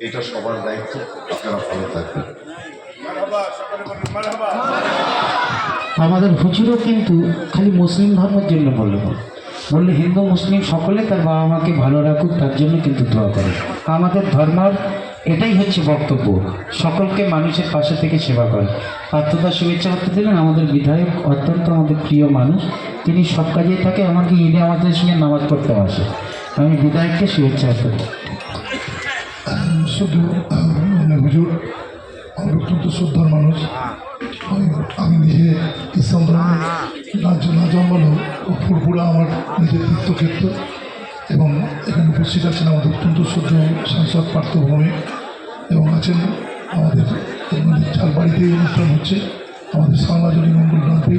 এটা সবার দায়িত্ব, আপনারা ভালো থাকবেন। আমাদের হুজুরও কিন্তু খালি মুসলিম ধর্মের জন্য বলল। বললে হিন্দু, মুসলিম সকলে তার বাবা মাকে ভালো রাখুক, তার জন্য কিন্তু দোয়া করে। আমাদের ধর্মের এটাই হচ্ছে বক্তব্য। সকলকে মানুষের পাশে থেকে সেবা করে। আত্মদার শুভেচ্ছা করতে দিলেন আমাদের বিধায়ক, অত্যন্ত আমাদের প্রিয় মানুষ। তিনি সব কাজেই থাকে, আমাকে ঈদে আমাদের সঙ্গে নামাজ পড়তে আসে। আমি বিধায়ককে শুভেচ্ছা করি অত্যন্ত শ্রদ্ধার মানুষ। আমি আমি নিজে না আমার নিজের এবং এখানে উপস্থিত আছেন আমাদের অত্যন্ত শ্রদ্ধ সাংসদ পার্থভূমি। এবং আছেন আমাদের যার বাড়িতে অনুষ্ঠান হচ্ছে। আমাদের সাংবাদিক মঙ্গল ডাম্পি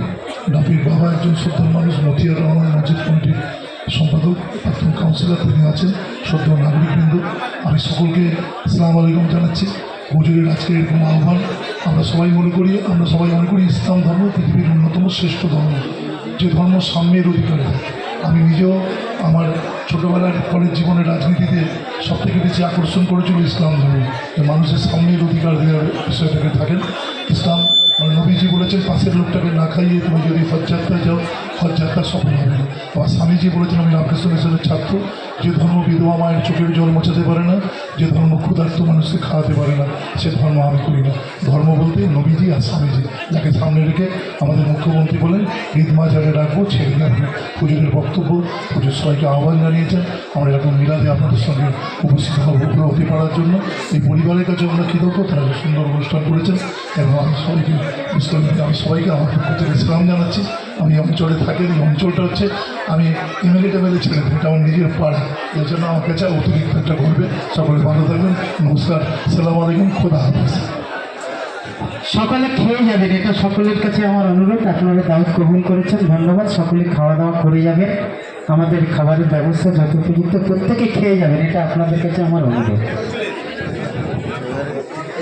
সম্পাদক প্রাক্তন কাউন্সিলর তিনি আছেন, সদ্য নাগরিকবৃন্দ আমি সকলকে ইসলাম আলাইকুম জানাচ্ছি। হুজুরের আজকে এরকম আহ্বান, আমরা সবাই মনে করি, আমরা সবাই মনে করি ইসলাম ধর্ম পৃথিবীর অন্যতম শ্রেষ্ঠ ধর্ম। যে ধর্ম সাম্যের অধিকারী। আমি নিজেও আমার ছোটোবেলার কলেজ জীবনের রাজনীতিতে সবথেকে বেশি আকর্ষণ করেছিল ইসলাম ধর্ম। যে মানুষের সাম্যের অধিকার দেওয়ার বিষয়টাকে থাকেন। ইসলাম বলেছেন, পাশের লোকটাকে না খাইয়ে তুমি যদি হজযাত্রায় যাও হজযাত্রা সফল হবে। না আমার স্বামীজি বলেছেন, আমি রামকৃষ্ণ মিশনের ছাত্র। যে ধর্ম বিধবা মায়ের চোখের জল মোছাতে পারে না, যে ধর্ম ক্ষুধার্ত মানুষকে খাওয়াতে পারে না, সে ধর্ম আমি করি না। ধর্ম বলতে নবীজি আর স্বামীজি। যাকে সামনে রেখে আমাদের মুখ্যমন্ত্রী বলেন, ঈদ মাজারে রাখব ছেড়ে রাখব পুজোরের বক্তব্য, পুজোর সবাইকে আহ্বান জানিয়েছেন। আমরা এরকম মিলাদে আপনাদের সঙ্গে উপস্থিত হব হতে পারার জন্য। এই পরিবারের কাছে আমরা কৃতজ্ঞ, তারা সুন্দর অনুষ্ঠান করেছেন এবং আমি সবাইকে আমি সবাইকে আমার পক্ষ থেকে ইসলাম জানাচ্ছি। আমি অঞ্চলে থাকি এই অঞ্চলটা হচ্ছে, আমি এমএলএ টেমএলএ ছেলে এটা আমার নিজের পাড়া এর জন্য আমাকে চাই অতিরিক্ত একটা করবে সকলে ভালো থাকবেন। নমস্কার। সালাম আলাইকুম। খোদা হাফিজ। সকালে খেয়ে যাবেন। এটা সকলের কাছে আমার অনুরোধ। আপনারা দাওয়াত গ্রহণ করেছেন। ধন্যবাদ। সকলে খাওয়া দাওয়া করে যাবেন। আমাদের খাবারের ব্যবস্থা যত উপযুক্ত প্রত্যেকে খেয়ে যাবেন। এটা আপনাদের কাছে আমার অনুরোধ।